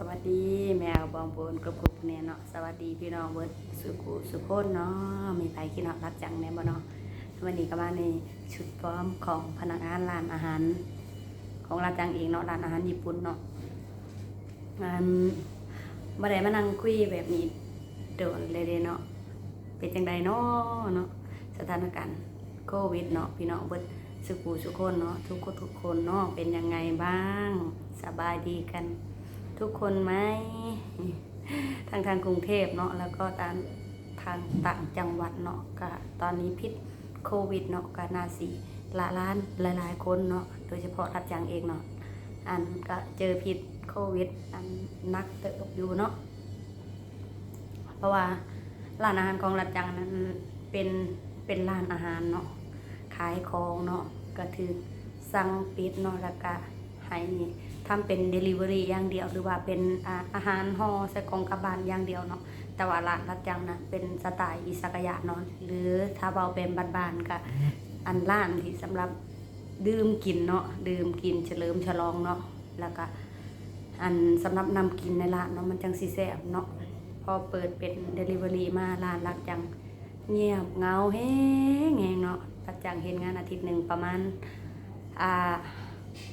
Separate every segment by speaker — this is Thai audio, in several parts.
Speaker 1: สวัสดีแมวบองปูนกรุบกรุบเนี่ยเนาะสวัสดีพี่น้องเบิร์ดสุขุสุโคนเนาะมีไปขี้เนาะรับจังแน่บ่เนาะวันนี้ก็มาในชุดพร้อมของพนักงานร้านอาหาร ของรับจังเองเนาะร้านอาหารญี่ปุ่นเนาะงานบ่ได้มานั่งคุยแบบนี้โดนเลยเด้เนาะเป็นจังใดเนาะเนาะสถานการณ์โควิดเนาะพี่น้องเบิร์ดสุขุสุโคนเนาะทุกคนทุกคนเนาะเป็นยังไงบ้างสบายดีกัน ทุกคนไหมทางทางกรุงเทพเนาะแล้วก็ตามทางต่างจังหวัดเนาะก็ตอนนี้พิษโควิดเนาะก็นาสีละล้านหลาย ๆ คนเนาะโดยเฉพาะรับจังเองเนาะอันก็เจอพิษโควิด อันนักเติบอยู่เนาะเพราะว่าร้านอาหารของรับจังนั้นเป็นเป็นร้านอาหารเนาะขายของเนาะก็ถือสั่งปิดเนาะแล้วก็ให้ ทำเป็น Delivery อย่างเดียว หรือว่าเป็นอาอาหารห่อใส่กล่องกลับบ้านอย่างเดียวเนาะแต่ว่าร้านรับจังนะเป็นสไตล์อิสากายะเนาะหรือถ้าเบาเป็นบ้านๆก็อันร้านที่สำหรับดื่มกินเนาะดื่มกินเฉลิมฉลองเนาะแล้วก็อันสำหรับนำกินในร้านเนาะมันจังสีแซ่บเนาะพอเปิดเป็น Delivery มาร้านรับจังเงียบเหงาแห้งแหงเนาะรับจังเห็นงานอาทิตย์หนึ่งประมาณอ่า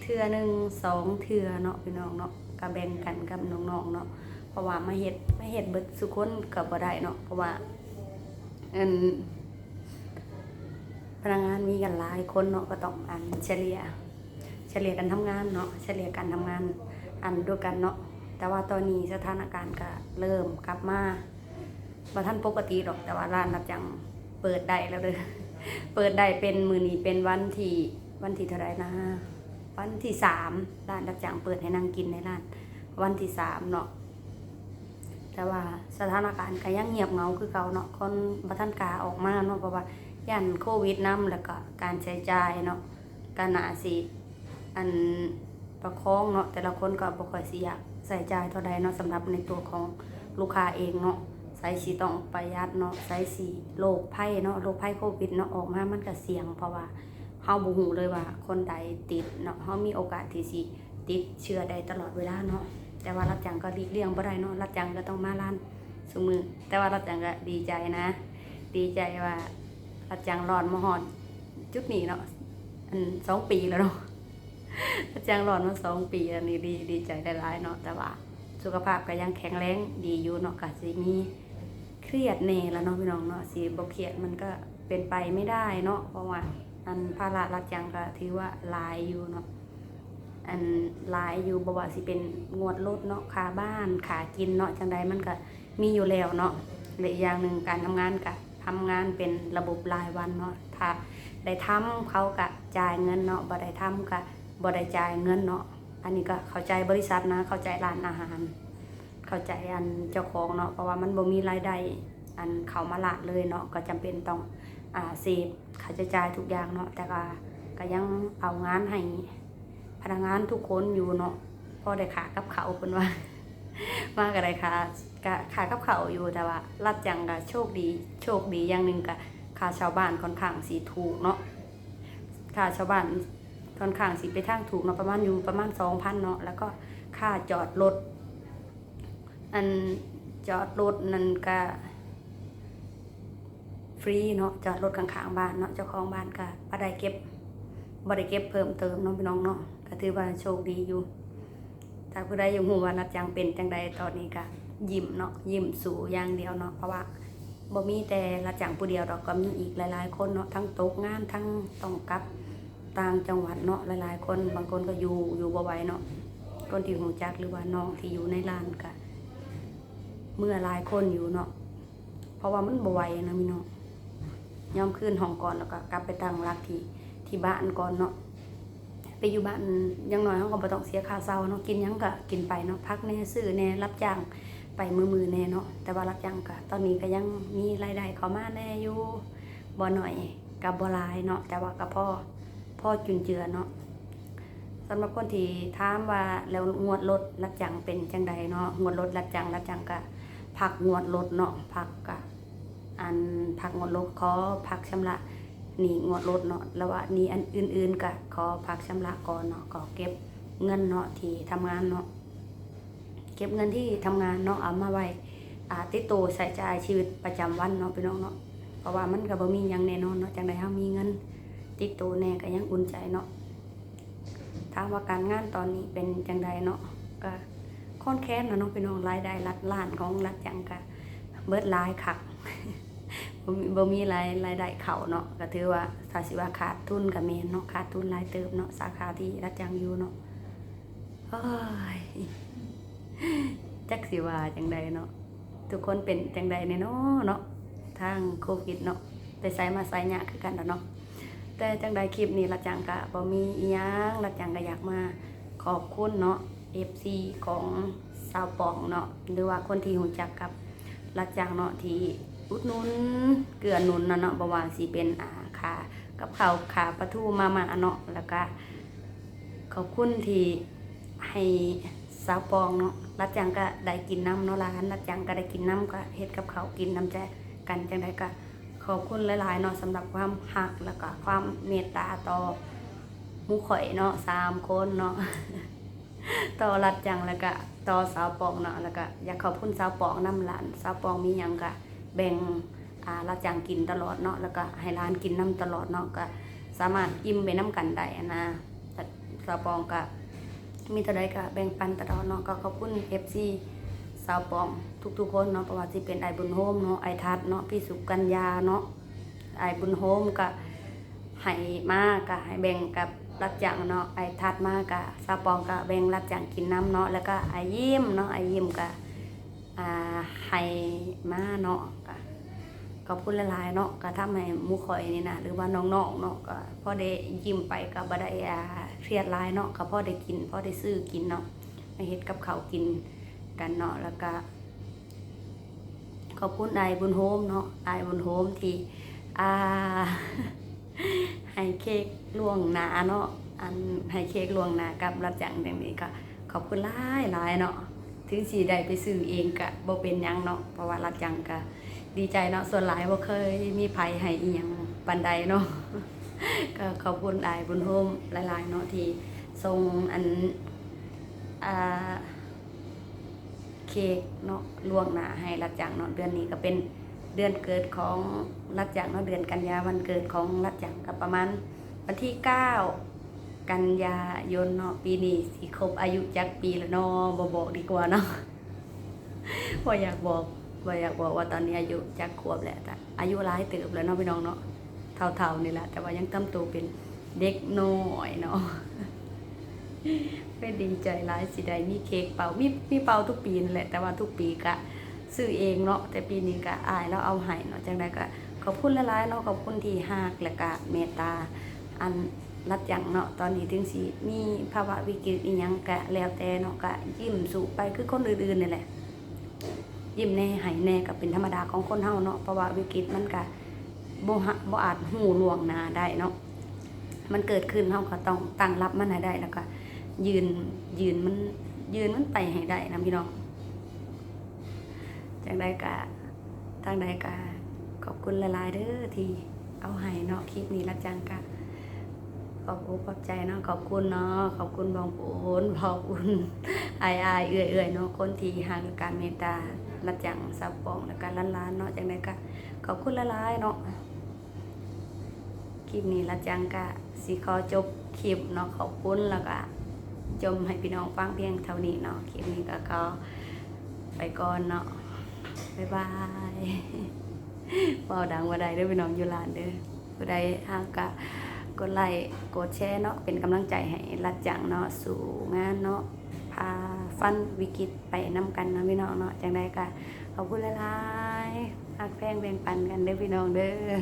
Speaker 1: เทือหนึ่งสองเทือเนาะพี่น้องเนาะก็แบ่งกันกับน้องๆเนาะเพราะว่ามาเฮ็ดมาเฮ็ดเบิดสุคนก็บ่ได้เนาะเพราะว่าอันพนักงานมีกันหลายคนเนาะก็ต้องอันเฉลี่ย เฉลี่ยกันทำงานเนาะเฉลี่ยกันทำงานอันด้วยกันเนาะแต่ว่าตอนนี้สถานการณ์ก็เริ่มกลับมาบ่ทันปกติหรอกแต่ว่าร้านรับจังเปิดได้แล้วเด้อเปิดได้เป็นมือนี้เป็นวันที่วันที่เท่าไรนะ วันที่สามร้านรับจ้างเปิดให้นั่งกินในร้าน วันที่สามเนาะแต่ว่าสถานการณ์ก็ยังเงียบเงาคือเก่าเนาะคนบัทันกาออกมาเนาะเพราะว่าย่านโควิดนํแล้วก็การใช้จ่ายเนาะการหนาสิอันประคองเนาะแต่ละคนก็บ่ค่อยสิอยากใส่จ่ายเท่าใดเนาะสำหรับในตัวของลูกค้าเองเนาะใส่สิต้องประหยัดเนาะใส่สิโรคภัยเนาะโรคภัยโควิดเนาะออกมามันก็เสี่ยงเพราะว่า เฮาบ่ฮู้เลยว่า คนใดติดเนาะเฮามีโอกาสที่สิติดเชื้อได้ตลอดเวลาเนาะแต่ว่ารับจ้างก็หลีกเลี่ยงบ่ได้เนาะรับจ้างก็ต้องมาร้านซุมือ แต่ว่ารับจ้างก็ดีใจนะ ดีใจว่ารับจ้างรอดมาฮอดจุดนี้เนาะอันสองปีแล้วเนาะรับจ้างรอดมาสองปีอันนี้ดีดีใจหลายๆเนาะแต่ว่าสุขภาพก็ยังแข็งแรงดีอยู่เนาะก็สิมีเครียดแน่แล้วเนาะพี่น้องเนาะสิบ่เครียดมันก็เป็นไปไม่ได้เนาะเพราะว่า อันภาระรักจังก็ถือว่าหลายอยู่เนาะอันหลายอยู่บ่ว่าสิเป็นงวดรถเนาะค่าบ้านค่ากินเนาะจังใดมันก็มีอยู่แล้วเนาะและอีกอย่างหนึ่งการทำงานก็ทำงานเป็นระบบรายวันเนาะถ้าได้ทำเขาก็จ่ายเงินเนาะบ่ได้ทำก็บ่ได้จ่ายเงินเนาะอันนี้ก็เข้าใจบริษัทนะ เข้าใจร้านอาหาร เข้าใจอันเจ้าของเนาะเพราะว่ามันบ่มีรายได้อันเขามาละเลยเนาะก็จำเป็นต้อง อ่าเสพค่าใช้จ่ายทุกอย่างเนาะแต่ก็ก็ยังเอางานให้พนักงานทุกคนอยู่เนาะพอได้ขากับเขาวเพิ่นว่า มาก็ได้ขาก็ขากับเขาวอยู่แต่ว่ารัดจังก็โชคดีโชคดีอย่างหนึ่งก็ค่าชาวบ้านค่อนข้างสีถูกเนาะค่าชาวบ้านค่อนข้างสีไปทางถูกเนาะประมาณอยู่ประมาณสองพันเนาะแล้วก็ค่าจอดรถอันจอดรถนั่นก็ รีเนาะจอดรถข้างๆบ้านเนาะเจ้าของบ้านก็บ่ได้เก็บบ่ได้เก็บเพิ่มเติมเนาะพี่น้องเนาะก็ถือว่าโชคดีอยู่ถ้าผู้ใดยังฮู้ว่ารับจ้างเป็นจังใดตอนนี้ก็ยิ้มเนาะยิ้มสู่อย่างเดียวเนาะเพราะว่าบ่มีแต่รับจ้างผู้เดียวดอกก็มีอีกหลายๆคนเนาะทั้งตกงานทั้งต้องกลับต่างจังหวัดเนาะหลายๆ คนบางคนก็อยู่อยู่บ่ไหวเนาะคนที่หูจักหรือว่าน้องที่อยู่ในร้านก็เมื่อหลายคนอยู่เนาะเพราะว่ามันบ่ไหวนะพี่น้อง ยอมขึ้นห้องก่อนแล้วก็กลับไปตั้งรักที่ที่บ้านก่อนเนาะไปอยู่บ้านยังน้อยเขาก็บ่ต้องเสียค่าเช่าเนาะกินยังก็กินไปเนาะพักแน่ซื้อแน่รับจ้างไปมือมือแน่เนาะแต่ว่ารับจ้างก็ตอนนี้ก็ยังมีรายได้เข้ามาแน่อยู่บ่หน่อยกับบ่หลายเนาะแต่ว่าก็พ่อพ่อจุนเจือเนาะสำหรับคนที่ถามว่าแล้วงวดรถรับจ้างเป็นจังใดเนาะงวดรถรับจ้างรับจ้างก็พักงวดรถเนาะพักก็ อันพักงดรถขอพักชำระหนี้งดรถเนาะแล้วว่านี้อันอื่นๆก็ขอพักชำระก่อนเนาะก็เก็บเงินเนาะที่ทำงานเนาะเก็บเงินที่ทำงานเนาะเอามาไว้อาติดตัวใส่ใจชีวิตประจำวันเนาะพี่น้องเนาะเพราะว่ามันก็บ่มีหยังแน่นอนเนาะจังได๋เฮามีเงิน ติดตัวแน่ก็ยังอุ่นใจเนาะถามว่าการงานตอนนี้เป็นจังใดเนาะก็ค่อนแค้นนะเนาะพี่น้องรายได้หลักล้านของรัฐจังก็เบิดหลายคัก บ่มีบ่มีรายรายได้เขาเนาะก็ถือว่าถ้าสิว่าขาดทุนก็แม่นเนาะขาดทุนหลายเติบเนาะสาขาที่รัฐจังอยู่เนาะโอ้ยจักสิว่าจังใดเนาะทุกคนเป็นจังใดแน่เนาะเนาะทางโควิดเนาะไปไสมาไสยากคือกันแล้วเนาะแต่จังใดคลิปนี้ละจังกะบ่มีอีหยังละจังก็อยากมาขอบคุณเนาะ FC ของสาวปองเนาะหรือว่าคนที่รู้จักกับละจังเนาะที่ อุดนุนเกลือนุนเนาะเนาะบ่ว่าสิเป็นอ่าค่ากับเขาวค่าปลาทูมามาเนาะแล้วก็ขอบคุณที่ให้สาวปองเนาะละจังก็ได้กินน้ำเนาะร้านละจังก็ได้กินน้ำก็เฮ็ดกับเขากินน้ำใจกันจังไดก็ขอบคุณหลายๆเนาะสำหรับความหักแล้วก็ความเมตตาต่อมูข่อยเนาะสามคนเนาะต่อรัดจังแล้วก็ต่อสาวปองเนาะแล้วก็อยากขอบคุณสาวปองน้ำหลานสาวปองมียังก็ แบ่งอารัดจังกินตลอดเนาะแล้วก็ให้ร้านกินน้ำตลอดเนาะก็สามารถอิ่มไปน้ำกันได้นะแต่สาวปองก็มีเท่าใดก็แบ่งปันตลอดเนาะก็ขอบคุณ FC สาวปองทุกๆคนเนาะเพระว่าที่เป็นไอบุญโฮมเนาะไอทัดเนาะพี่สุกัญญาเนาะไอบุญโฮมก็ให้มากก็ให้แบ่งกับรัดจังเนาะไอทัดมากก็สาวปองก็แบ่งรัดจังกินน้ำเนาะแล้วก็ไอยิ้มเนาะไอยิ้มก็ อ่าให้มาเนาะก็ขอบคุณหลายเนาะก็ทำให้มูข่อยนี่นะหรือว่าน้องๆเนาะก็พอได้ยิ้มไปก็บ่ได้อ่าเครียดลายเนาะก็พอได้กินพอได้ซื้อกินเนาะไปเฮ็ดกับข้าวกินกันเนาะแล้วก็ขอบคุณไอบุญโฮมเนาะไอบุญโฮมที่อ่าให้เค้กล่วงหนาเนาะอันให้เค้กล่วงหนากับรับจังอย่างนี้ก็ขอบคุณหลายหลายเนาะ ถึงสีได้ไปซื้อเองกะบ่เป็นยังเนาะเพราะว่ารับจังก็ดีใจเนาะส่วนหลายบ่เคยมีไผให้อีหยังปานใดเนาะก็ขอบคุณไอายบุญโฮมหลายๆเนาะที่ส่งอันอ่าเค้กเนาะล่วงหน้าให้รัดจังเนาะเดือนนี้ก็เป็นเดือนเกิดของรัดจังเนาะเดือนกันยาวันเกิดของรัดจังก็ประมาณวันที่เก้า กันยายนเนาะปีนี้สิครบอายุจักปีแล้วเนาะบ่บอกดีกว่าเนาะบ่อยากบอกบ่อยากบอกว่าตอนนี้อายุจักขวบแหละแต่อายุหลายเติบแล้วเนาะพี่น้องเนาะเท่าๆนี่แหละแต่ว่ายังทำตัวเป็นเด็กน้อยเนาะก็ดีใจหลายสิได้มีเค้กเป่ามีมีเป่าทุกปีนั่นแหละแต่ว่าทุกปีก็ซื้อเองเนาะแต่ปีนี้ก็อายแล้วเอาให้เนาะจังไดก็ขอบคุณหลายๆเนาะขอบคุณที่ฮักและก็เมตตาอัน รัดจังเนาะตอนนี้ถึงสิมีภาวะวิกฤตอีหยังก็แล้วแต่เนาะก็ยิ้มสู่ไปคือคนอื่นๆนี่แหละ ยิ้มแน่ให้แน่ก็เป็นธรรมดาของคนเฮาเนาะเพราว่าวิกฤตมันก็บ่ฮะบ่อาจหูลวงนาได้เนาะมันเกิดขึ้นเฮาก็ต้องตั้งรับมันให้ได้แล้วก็ยืนยืนมันยืนมันไปให้ได้นะพี่น้องจังใดกะทางใดกะขอบคุณหลายๆเด้อที่เอาให้เนาะคลิปนี้ละจังกะ ขอบอกขอบใจเนาะขอบคุณเนาะขอบคุณบองปูนขอบคุณอายอายเอื่อยเอื่อยเนาะคนที่หางการเมตตาละจังสับปองและการล้านล้านเนาะจังใดกะขอบคุณหลายเนาะคลิปนี้ละจังกะสิขอจบคลิปเนาะขอบคุณแล้วก็จมให้พี่น้องฟังเพียงเท่านี้เนาะคลิปนี้ก็ขอไปก่อนเนาะบ๊ายบายเบาดังว่าใดเด้อพี่น้องอยู่ลานเด้อผู้ใดห่างกะ กดไลค์กดแชร์เนาะเป็นกำลังใจให้รัดจังเนาะสู่งานเนาะพาฟันวิกฤตไปน้ำกันเนาะพี่น้องเนาะจังไดกะขอบคุณหลายๆฮักแพงแบ่งปันกันเด้อพี่น้องเด้อ